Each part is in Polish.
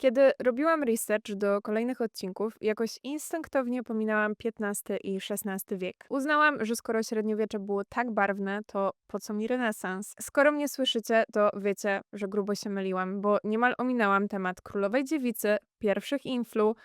Kiedy robiłam research do kolejnych odcinków, jakoś instynktownie pominęłam XV i XVI wiek. Uznałam, że skoro średniowiecze było tak barwne, to po co mi renesans? Skoro mnie słyszycie, to wiecie, że grubo się myliłam, bo niemal ominęłam temat królowej dziewicy, pierwszych influ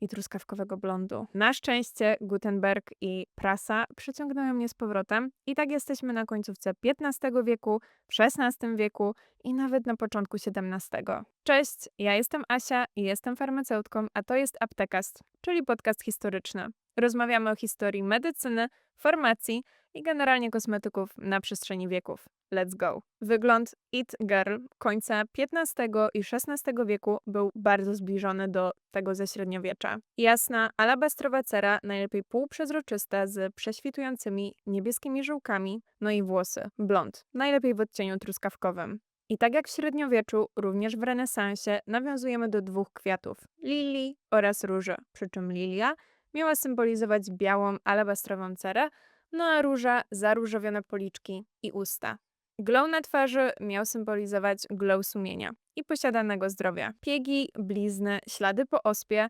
i truskawkowego blondu. Na szczęście Gutenberg i prasa przyciągnęły mnie z powrotem i tak jesteśmy na końcówce XV wieku, XVI wieku i nawet na początku XVII. Cześć, ja jestem Asia i jestem farmaceutką, a to jest Aptekast, czyli podcast historyczny. Rozmawiamy o historii medycyny, farmacji i generalnie kosmetyków na przestrzeni wieków. Let's go. Wygląd It Girl końca XV i XVI wieku był bardzo zbliżony do tego ze średniowiecza. Jasna, alabastrowa cera, najlepiej półprzezroczysta z prześwitującymi niebieskimi żyłkami, no i włosy, blond, najlepiej w odcieniu truskawkowym. I tak jak w średniowieczu, również w renesansie nawiązujemy do dwóch kwiatów lilii oraz róży, przy czym lilia miała symbolizować białą, alabastrową cerę, no a róża zaróżowione policzki i usta. Glow na twarzy miał symbolizować glow sumienia i posiadanego zdrowia. Piegi, blizny, ślady po ospie,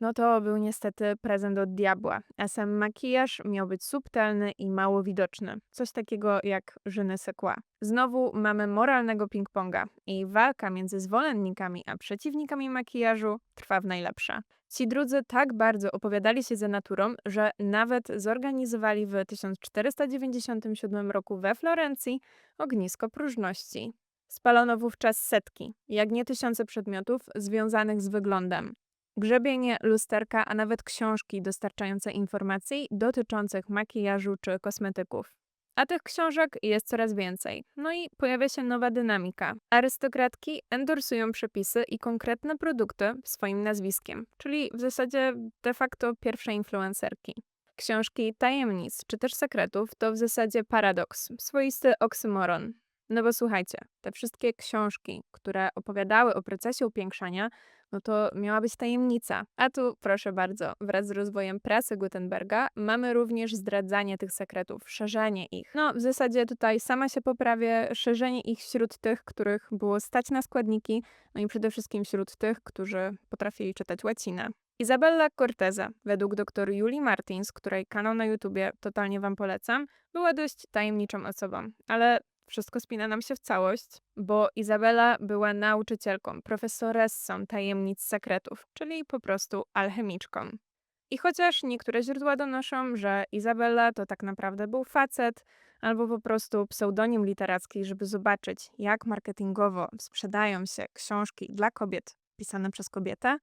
no to był niestety prezent od diabła, a sam makijaż miał być subtelny i mało widoczny. Coś takiego jak sais quoi. Znowu mamy moralnego ping-ponga i walka między zwolennikami a przeciwnikami makijażu trwa w najlepsze. Ci drudzy tak bardzo opowiadali się za naturą, że nawet zorganizowali w 1497 roku we Florencji ognisko próżności. Spalono wówczas setki, jak nie tysiące przedmiotów związanych z wyglądem. Grzebienie, lusterka, a nawet książki dostarczające informacji dotyczących makijażu czy kosmetyków. A tych książek jest coraz więcej. No i pojawia się nowa dynamika. Arystokratki endorsują przepisy i konkretne produkty swoim nazwiskiem, czyli w zasadzie de facto pierwsze influencerki. Książki tajemnic czy też sekretów to w zasadzie paradoks, swoisty oksymoron. No bo słuchajcie, te wszystkie książki, które opowiadały o procesie upiększania, no to miała być tajemnica. A tu, proszę bardzo, wraz z rozwojem prasy Gutenberga mamy również zdradzanie tych sekretów, szerzenie ich. No, w zasadzie tutaj sama się poprawię, szerzenie ich wśród tych, których było stać na składniki, no i przede wszystkim wśród tych, którzy potrafili czytać łacinę. Izabella Corteza, według dr Julii Martins, której kanał na YouTubie totalnie Wam polecam, była dość tajemniczą osobą, ale wszystko spina nam się w całość, bo Izabela była nauczycielką, profesoressą tajemnic sekretów, czyli po prostu alchemiczką. I chociaż niektóre źródła donoszą, że Izabela to tak naprawdę był facet, albo po prostu pseudonim literacki, żeby zobaczyć, jak marketingowo sprzedają się książki dla kobiet pisane przez kobietę,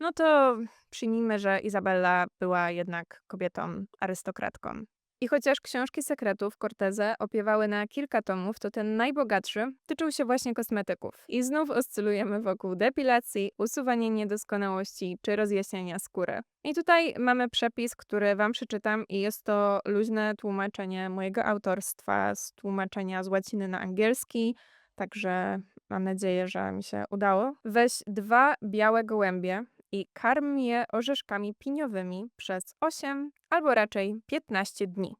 no to przyjmijmy, że Izabella była jednak kobietą arystokratką. I chociaż książki sekretów Corteze opiewały na kilka tomów, to ten najbogatszy tyczył się właśnie kosmetyków. I znów oscylujemy wokół depilacji, usuwania niedoskonałości czy rozjaśniania skóry. I tutaj mamy przepis, który wam przeczytam i jest to luźne tłumaczenie mojego autorstwa z tłumaczenia z łaciny na angielski, także mam nadzieję, że mi się udało. Weź dwa białe gołębie, i karm je orzeszkami piniowymi przez 8 albo raczej 15 dni.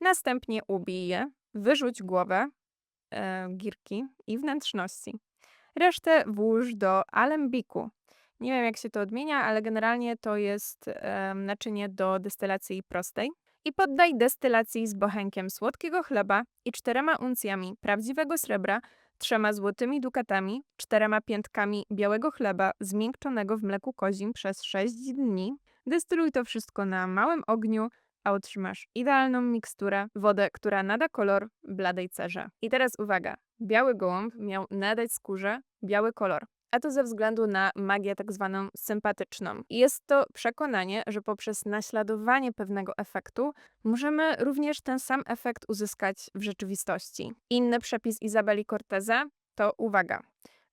Następnie ubij je, wyrzuć głowę, e, girki i wnętrzności. Resztę włóż do alembiku. Nie wiem jak się to odmienia, ale generalnie to jest e, naczynie do destylacji prostej. I poddaj destylacji z bochenkiem słodkiego chleba i czterema uncjami prawdziwego srebra trzema złotymi dukatami, czterema piętkami białego chleba zmiękczonego w mleku kozim przez 6 dni. Dystyluj to wszystko na małym ogniu, a otrzymasz idealną miksturę, wodę, która nada kolor bladej cerze. I teraz uwaga, biały gołąb miał nadać skórze biały kolor a to ze względu na magię tak zwaną sympatyczną. Jest to przekonanie, że poprzez naśladowanie pewnego efektu możemy również ten sam efekt uzyskać w rzeczywistości. Inny przepis Izabeli Corteza to uwaga.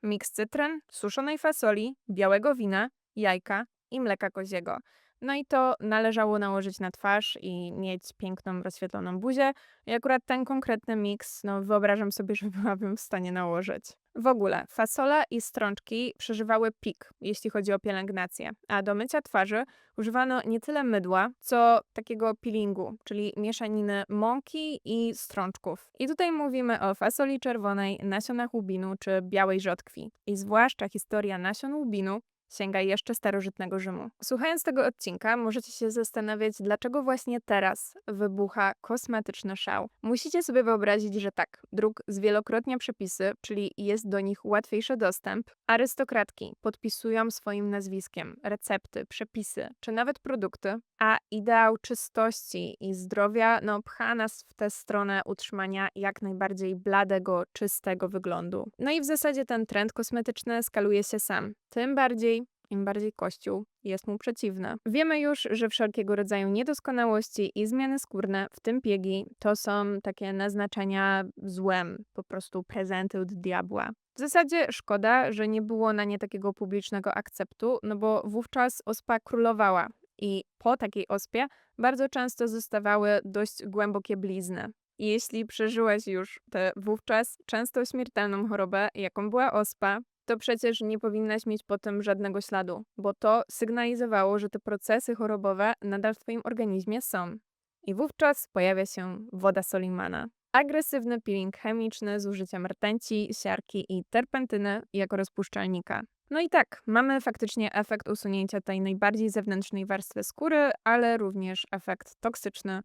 Miks cytryn, suszonej fasoli, białego wina, jajka i mleka koziego. No i to należało nałożyć na twarz i mieć piękną, rozświetloną buzię. I akurat ten konkretny miks, no wyobrażam sobie, że byłabym w stanie nałożyć. W ogóle fasola i strączki przeżywały pik, jeśli chodzi o pielęgnację, a do mycia twarzy używano nie tyle mydła, co takiego peelingu, czyli mieszaniny mąki i strączków. I tutaj mówimy o fasoli czerwonej, nasionach łubinu czy białej rzodkwi. I zwłaszcza historia nasion łubinu sięga jeszcze starożytnego Rzymu. Słuchając tego odcinka, możecie się zastanawiać, dlaczego właśnie teraz wybucha kosmetyczny szał. Musicie sobie wyobrazić, że tak, druk zwielokrotnia przepisy, czyli jest do nich łatwiejszy dostęp. Arystokratki podpisują swoim nazwiskiem recepty, przepisy czy nawet produkty, a ideał czystości i zdrowia no, pcha nas w tę stronę utrzymania jak najbardziej bladego, czystego wyglądu. No i w zasadzie ten trend kosmetyczny skaluje się sam. Tym bardziej im bardziej Kościół jest mu przeciwny. Wiemy już, że wszelkiego rodzaju niedoskonałości i zmiany skórne, w tym piegi, to są takie naznaczenia złem, po prostu prezenty od diabła. W zasadzie szkoda, że nie było na nie takiego publicznego akceptu, no bo wówczas ospa królowała i po takiej ospie bardzo często zostawały dość głębokie blizny. Jeśli przeżyłeś już tę wówczas często śmiertelną chorobę, jaką była ospa, to przecież nie powinnaś mieć po tym żadnego śladu, bo to sygnalizowało, że te procesy chorobowe nadal w Twoim organizmie są. I wówczas pojawia się woda Solimana. Agresywny peeling chemiczny z użyciem rtęci, siarki i terpentyny jako rozpuszczalnika. No i tak, mamy faktycznie efekt usunięcia tej najbardziej zewnętrznej warstwy skóry, ale również efekt toksyczny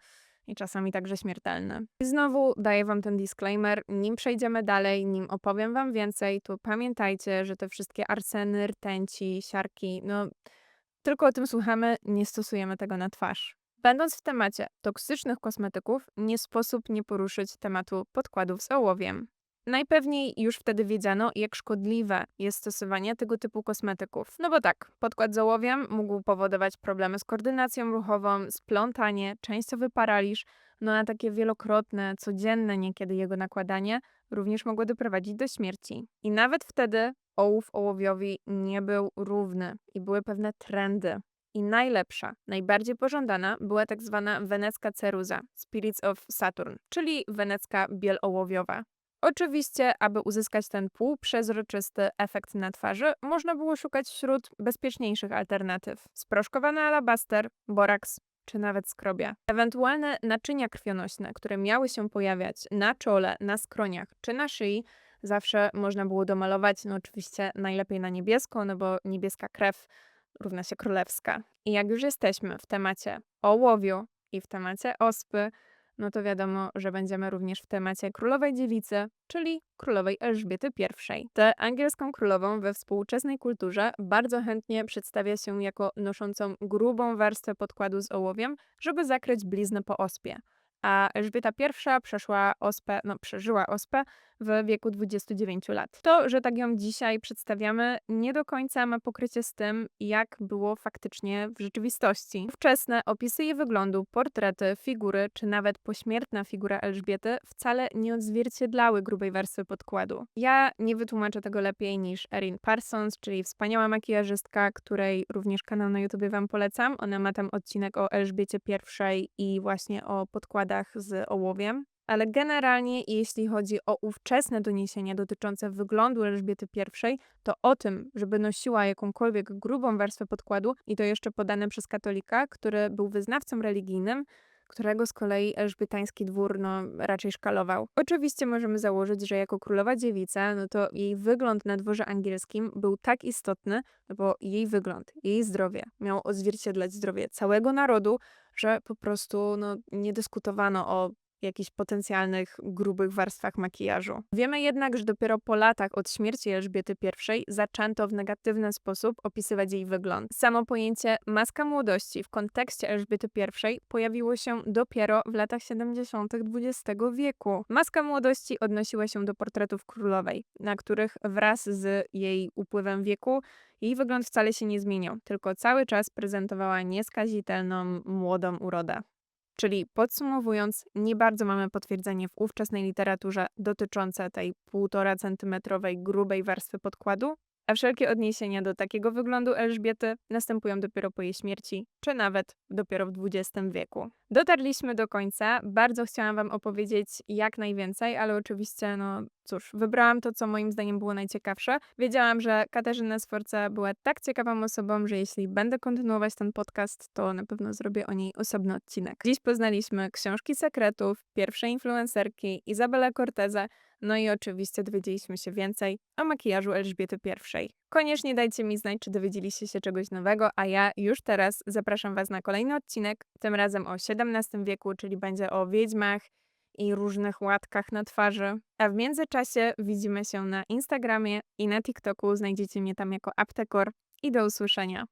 i czasami także śmiertelny. I znowu daję Wam ten disclaimer, nim przejdziemy dalej, nim opowiem Wam więcej, to pamiętajcie, że te wszystkie arseny, rtęci, siarki, no tylko o tym słuchamy, nie stosujemy tego na twarz. Będąc w temacie toksycznych kosmetyków, nie sposób nie poruszyć tematu podkładów z ołowiem. Najpewniej już wtedy wiedziano, jak szkodliwe jest stosowanie tego typu kosmetyków. No bo tak, podkład z ołowiem mógł powodować problemy z koordynacją ruchową, splątanie, częściowy paraliż, no a takie wielokrotne, codzienne niekiedy jego nakładanie również mogło doprowadzić do śmierci. I nawet wtedy ołów ołowiowi nie był równy i były pewne trendy. I najlepsza, najbardziej pożądana była tak zwana wenecka ceruza, Spirits of Saturn, czyli wenecka biel ołowiowa. Oczywiście, aby uzyskać ten półprzezroczysty efekt na twarzy, można było szukać wśród bezpieczniejszych alternatyw. Sproszkowany alabaster, boraks czy nawet skrobia. Ewentualne naczynia krwionośne, które miały się pojawiać na czole, na skroniach czy na szyi, zawsze można było domalować, no oczywiście najlepiej na niebiesko, no bo niebieska krew równa się królewska. I jak już jesteśmy w temacie ołowiu i w temacie ospy, no to wiadomo, że będziemy również w temacie królowej dziewicy, czyli królowej Elżbiety I. Tę angielską królową we współczesnej kulturze bardzo chętnie przedstawia się jako noszącą grubą warstwę podkładu z ołowiem, żeby zakryć bliznę po ospie a Elżbieta I przeszła ospę, no przeżyła ospę w wieku 29 lat. To, że tak ją dzisiaj przedstawiamy, nie do końca ma pokrycie z tym, jak było faktycznie w rzeczywistości. Wczesne opisy jej wyglądu, portrety, figury, czy nawet pośmiertna figura Elżbiety wcale nie odzwierciedlały grubej warstwy podkładu. Ja nie wytłumaczę tego lepiej niż Erin Parsons, czyli wspaniała makijażystka, której również kanał na YouTube wam polecam. Ona ma tam odcinek o Elżbiecie I i właśnie o podkładach z ołowiem, ale generalnie jeśli chodzi o ówczesne doniesienia dotyczące wyglądu Elżbiety I, to o tym, żeby nosiła jakąkolwiek grubą warstwę podkładu i to jeszcze podane przez katolika, który był wyznawcą religijnym, którego z kolei elżbietański dwór no, raczej szkalował. Oczywiście możemy założyć, że jako królowa dziewica, no to jej wygląd na dworze angielskim był tak istotny, no bo jej wygląd, jej zdrowie miało odzwierciedlać zdrowie całego narodu, że po prostu no, nie dyskutowano o jakichś potencjalnych grubych warstwach makijażu. Wiemy jednak, że dopiero po latach od śmierci Elżbiety I zaczęto w negatywny sposób opisywać jej wygląd. Samo pojęcie maska młodości w kontekście Elżbiety I pojawiło się dopiero w latach 70. XX wieku. Maska młodości odnosiła się do portretów królowej, na których wraz z jej upływem wieku jej wygląd wcale się nie zmieniał, tylko cały czas prezentowała nieskazitelną, młodą urodę. Czyli podsumowując, nie bardzo mamy potwierdzenie w ówczesnej literaturze dotyczące tej 1,5 centymetrowej grubej warstwy podkładu, a wszelkie odniesienia do takiego wyglądu Elżbiety następują dopiero po jej śmierci, czy nawet dopiero w XX wieku. Dotarliśmy do końca. Bardzo chciałam Wam opowiedzieć jak najwięcej, ale oczywiście, no cóż, wybrałam to, co moim zdaniem było najciekawsze. Wiedziałam, że Katarzyna Sforca była tak ciekawą osobą, że jeśli będę kontynuować ten podcast, to na pewno zrobię o niej osobny odcinek. Dziś poznaliśmy książki sekretów, pierwsze influencerki, Izabela Corteza, no i oczywiście dowiedzieliśmy się więcej o makijażu Elżbiety I. Koniecznie dajcie mi znać, czy dowiedzieliście się czegoś nowego, a ja już teraz zapraszam Was na kolejny odcinek, tym razem o XVII wieku, czyli będzie o wiedźmach i różnych łatkach na twarzy. A w międzyczasie widzimy się na Instagramie i na TikToku. Znajdziecie mnie tam jako aptekor i do usłyszenia.